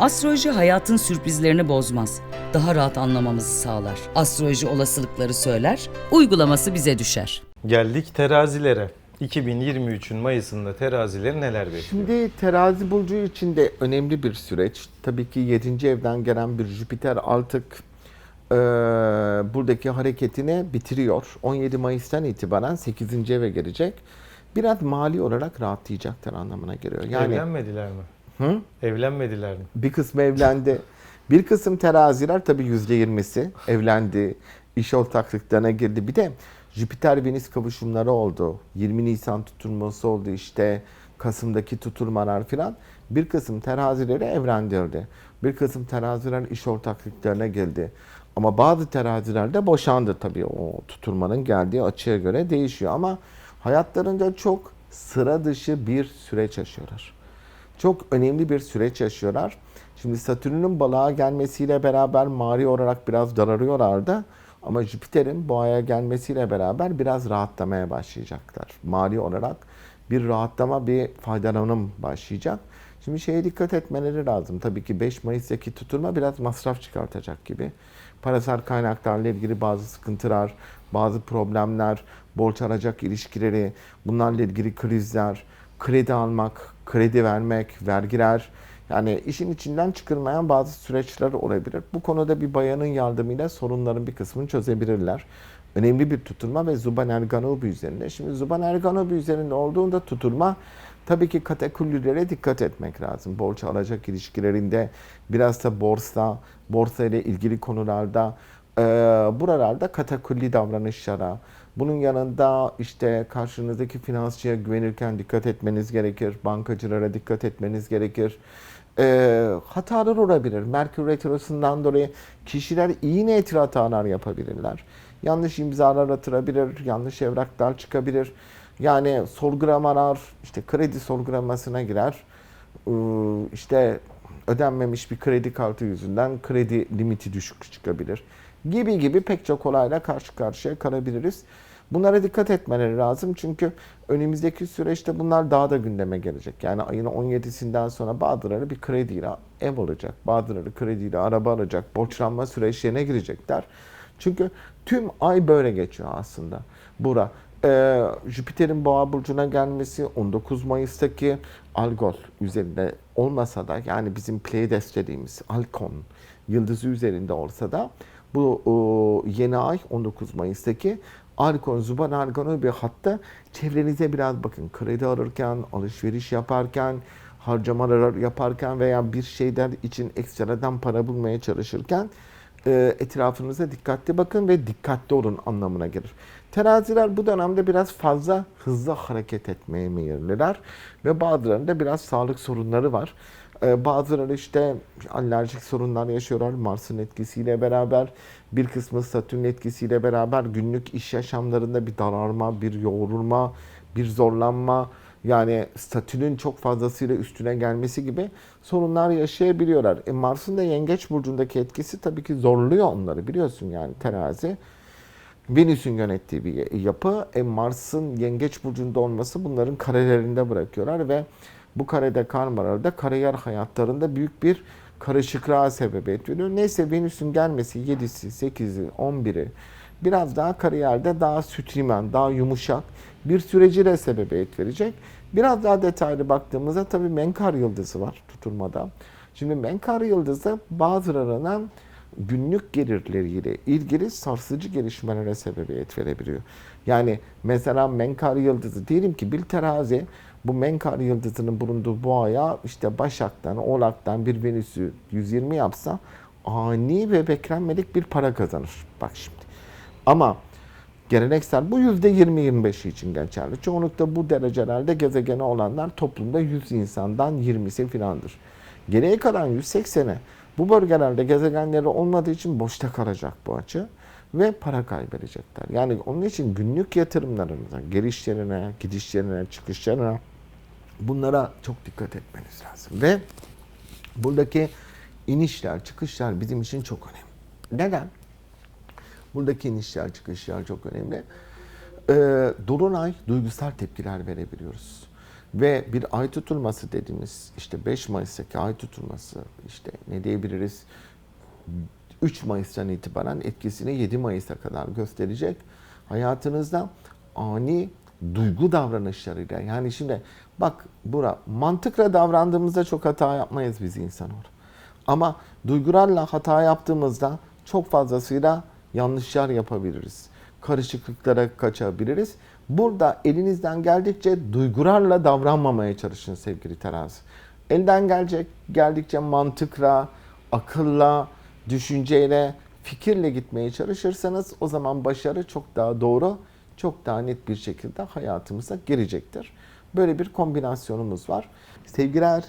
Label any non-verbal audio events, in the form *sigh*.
Astroloji hayatın sürprizlerini bozmaz. Daha rahat anlamamızı sağlar. Astroloji olasılıkları söyler, uygulaması bize düşer. Geldik terazilere. 2023'ün Mayıs'ında terazileri neler bekliyor? Şimdi terazi burcu için de önemli bir süreç. Tabii ki 7. evden gelen bir Jüpiter artık eee, buradaki hareketini bitiriyor. 17 Mayıs'tan itibaren 8. eve gelecek. Biraz mali olarak rahatlayacaklar anlamına geliyor. Yani Evlenmediler mi? Hı? Evlenmediler mi? bir kısmı evlendi. *laughs* Bir kısım teraziler tabii %20'si evlendi. iş ortaklıklarına girdi. Bir de Jüpiter Venüs kavuşumları oldu. 20 Nisan tutulması oldu işte. Kasım'daki tutulmalar filan. Bir kısım terazileri evlendirdi. Bir kısım teraziler iş ortaklıklarına girdi. Ama bazı teraziler de boşandı tabii. O tutulmanın geldiği açıya göre değişiyor. Ama hayatlarında çok sıra dışı bir süreç yaşıyorlar çok önemli bir süreç yaşıyorlar. Şimdi Satürn'ün balığa gelmesiyle beraber mari olarak biraz dararıyorlardı. Ama Jüpiter'in boğaya gelmesiyle beraber biraz rahatlamaya başlayacaklar. Mali olarak bir rahatlama, bir faydalanım başlayacak. Şimdi şeye dikkat etmeleri lazım. Tabii ki 5 Mayıs'taki tutulma biraz masraf çıkartacak gibi. Parasal kaynaklarla ilgili bazı sıkıntılar, bazı problemler, borç alacak ilişkileri, bunlarla ilgili krizler, kredi almak, kredi vermek, vergiler yani işin içinden çıkılmayan bazı süreçler olabilir. Bu konuda bir bayanın yardımıyla sorunların bir kısmını çözebilirler. Önemli bir tutulma ve Zuban Erganoğlu üzerinde. Şimdi Zuban Erganoğlu üzerinde olduğunda tutulma tabii ki katakullilere dikkat etmek lazım. Borç alacak ilişkilerinde biraz da borsa, borsa ile ilgili konularda e, buralarda katakulli davranışlara, bunun yanında işte karşınızdaki finansçıya güvenirken dikkat etmeniz gerekir. Bankacılara dikkat etmeniz gerekir. Ee, hatalar olabilir. Merkür Retrosu'ndan dolayı kişiler iyi niyetli hatalar yapabilirler. Yanlış imzalar atılabilir, yanlış evraklar çıkabilir. Yani sorgulamalar, işte kredi sorgulamasına girer. Ee, işte ödenmemiş bir kredi kartı yüzünden kredi limiti düşük çıkabilir. Gibi gibi pek çok olayla karşı karşıya kalabiliriz. Bunlara dikkat etmeleri lazım çünkü önümüzdeki süreçte bunlar daha da gündeme gelecek. Yani ayın 17'sinden sonra bazıları bir krediyle ev alacak, bazıları krediyle araba alacak, borçlanma süreçlerine girecekler. Çünkü tüm ay böyle geçiyor aslında. Bura. Ee, Jüpiter'in boğa burcuna gelmesi 19 Mayıs'taki Algol üzerinde olmasa da yani bizim Pleiades dediğimiz Alkon yıldızı üzerinde olsa da bu o, yeni ay 19 Mayıs'taki Alkon, Zuban Alkon'u bir hatta çevrenize biraz bakın. Kredi alırken, alışveriş yaparken, harcamalar yaparken veya bir şeyler için ekstradan para bulmaya çalışırken e, etrafınıza dikkatli bakın ve dikkatli olun anlamına gelir. Teraziler bu dönemde biraz fazla hızlı hareket etmeye meyilliler ve bazılarında biraz sağlık sorunları var. Ee, Bazıları işte alerjik sorunlar yaşıyorlar Mars'ın etkisiyle beraber. Bir kısmı Satürn etkisiyle beraber günlük iş yaşamlarında bir daralma, bir yoğrulma, bir zorlanma yani statünün çok fazlasıyla üstüne gelmesi gibi sorunlar yaşayabiliyorlar. E Mars'ın da Yengeç burcundaki etkisi tabii ki zorluyor onları biliyorsun yani terazi. Venüs'ün yönettiği bir yapı. E Mars'ın Yengeç burcunda olması bunların karelerinde bırakıyorlar ve bu karede karmalarda kariyer hayatlarında büyük bir karışıklığa sebebiyet veriyor. Neyse Venüs'ün gelmesi 7'si, 8'i, 11'i biraz daha kariyerde daha sütrimen, daha yumuşak bir süreciyle sebebiyet verecek. Biraz daha detaylı baktığımızda tabii Menkar yıldızı var tutulmada. Şimdi Menkar yıldızı bazılarına günlük gelirleriyle ilgili sarsıcı gelişmelere sebebiyet verebiliyor. Yani mesela Menkar yıldızı diyelim ki bir terazi bu Menkar yıldızının bulunduğu boğaya işte Başak'tan, Oğlak'tan bir Venüs'ü 120 yapsa ani ve beklenmedik bir para kazanır. Bak şimdi. Ama geleneksel bu yüzde 20-25 için geçerli. Çoğunlukla bu derecelerde gezegeni olanlar toplumda 100 insandan 20'si filandır. Geriye kalan 180'e bu bölgelerde gezegenleri olmadığı için boşta kalacak bu açı ve para kaybedecekler. Yani onun için günlük yatırımlarınıza, gelişlerine, gidişlerine, çıkışlarına bunlara çok dikkat etmeniz lazım. Ve buradaki inişler, çıkışlar bizim için çok önemli. Neden? Buradaki inişler, çıkışlar çok önemli. Ee, Dolunay duygusal tepkiler verebiliyoruz. Ve bir ay tutulması dediğimiz işte 5 Mayıs'taki ay tutulması işte ne diyebiliriz 3 Mayıs'tan itibaren etkisini 7 Mayıs'a kadar gösterecek. Hayatınızda ani duygu davranışlarıyla yani şimdi bak bura mantıkla davrandığımızda çok hata yapmayız biz insan olur. Ama duygularla hata yaptığımızda çok fazlasıyla yanlışlar yapabiliriz. Karışıklıklara kaçabiliriz. Burada elinizden geldikçe duygularla davranmamaya çalışın sevgili terazi. Elden gelecek, geldikçe mantıkla, akılla, düşünceyle, fikirle gitmeye çalışırsanız o zaman başarı çok daha doğru, çok daha net bir şekilde hayatımıza girecektir. Böyle bir kombinasyonumuz var. Sevgiler